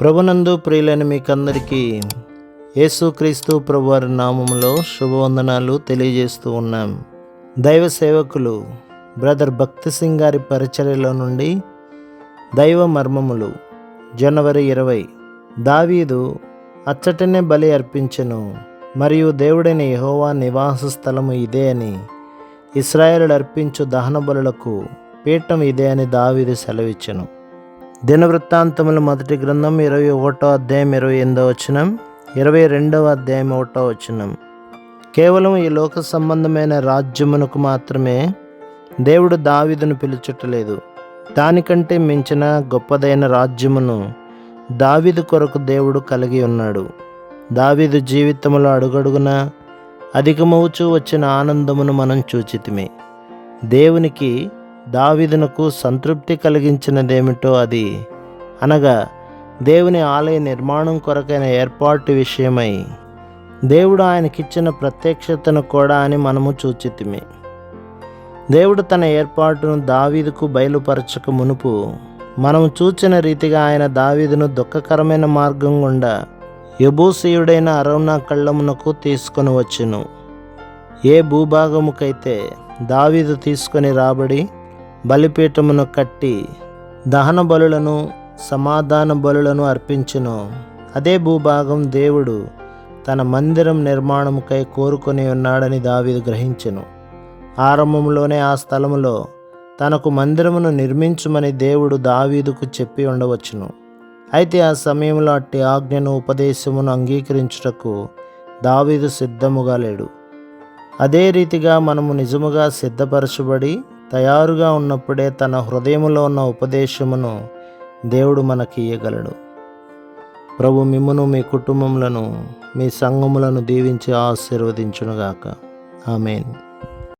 ప్రభునందు ప్రియులైన మీకందరికీ యేసుక్రీస్తు ప్రభువారి నామములో శుభవందనాలు తెలియజేస్తూ ఉన్నాం. దైవ సేవకులు బ్రదర్ భక్తి సింగ్ గారి పరిచర్యలో నుండి దైవ మర్మములు జనవరి ఇరవై. దావీదు అచ్చటనే బలి అర్పించెను మరియు దేవుడైన యహోవా నివాస స్థలము ఇదే అని ఇస్రాయేల్ అర్పించు దహన బలులకు పీఠం ఇదే అని దావీదు సెలవిచ్చెను. దినవృత్తాంతముల మొదటి గ్రంథం ఇరవై ఒకటో అధ్యాయం ఇరవై ఎనిమిదో వచనం ఇరవై రెండవ అధ్యాయం ఒకటో వచనం. కేవలం ఈ లోక సంబంధమైన రాజ్యమునకు మాత్రమే దేవుడు దావిదును పిలుచుటలేదు. దానికంటే మించిన గొప్పదైన రాజ్యమును దావీదు కొరకు దేవుడు కలిగి ఉన్నాడు. దావీదు జీవితంలో అడుగడుగున అధికమవుచూ వచ్చిన ఆనందమును మనం చూచితిమి. దేవునికి దావీదునకు సంతృప్తి కలిగించినదేమిటో అది. అనగా దేవుని ఆలయ నిర్మాణం కొరకైన ఏర్పాటు విషయమై దేవుడు ఆయనకిచ్చిన ప్రత్యక్షతను కూడా అని మనము చూచితిమి. దేవుడు తన ఏర్పాటును దావీదుకు బయలుపరచక మునుపు మనము చూచిన రీతిగా ఆయన దావీదును దుఃఖకరమైన మార్గం గుండా యబూసీయుడైన అరౌనా కళ్ళమునకు తీసుకొని వచ్చును. ఏ భూభాగముకైతే దావీదు తీసుకొని రాబడి బలిపీఠమును కట్టి దహన బలులను సమాధాన బలులను అర్పించును. అదే భూభాగం దేవుడు తన మందిరం నిర్మాణముకై కోరుకొని ఉన్నాడని దావీదు గ్రహించెను. ఆరంభంలోనే ఆ స్థలములో తనకు మందిరమును నిర్మించుమని దేవుడు దావీదుకు చెప్పి ఉండవచ్చును. అయితే ఆ సమయంలో అట్టి ఆజ్ఞను ఉపదేశమును అంగీకరించుటకు దావీదు సిద్ధముగా లేడు. అదే రీతిగా మనము నిజముగా సిద్ధపరచబడి తయారుగా ఉన్నప్పుడే తన హృదయములో ఉన్న ఉపదేశమును దేవుడు మనకి ఇయ్యగలడు. ప్రభు మిమ్మును మీ కుటుంబములను మీ సంఘములను దీవించి ఆశీర్వదించునుగాక. ఆమెన్.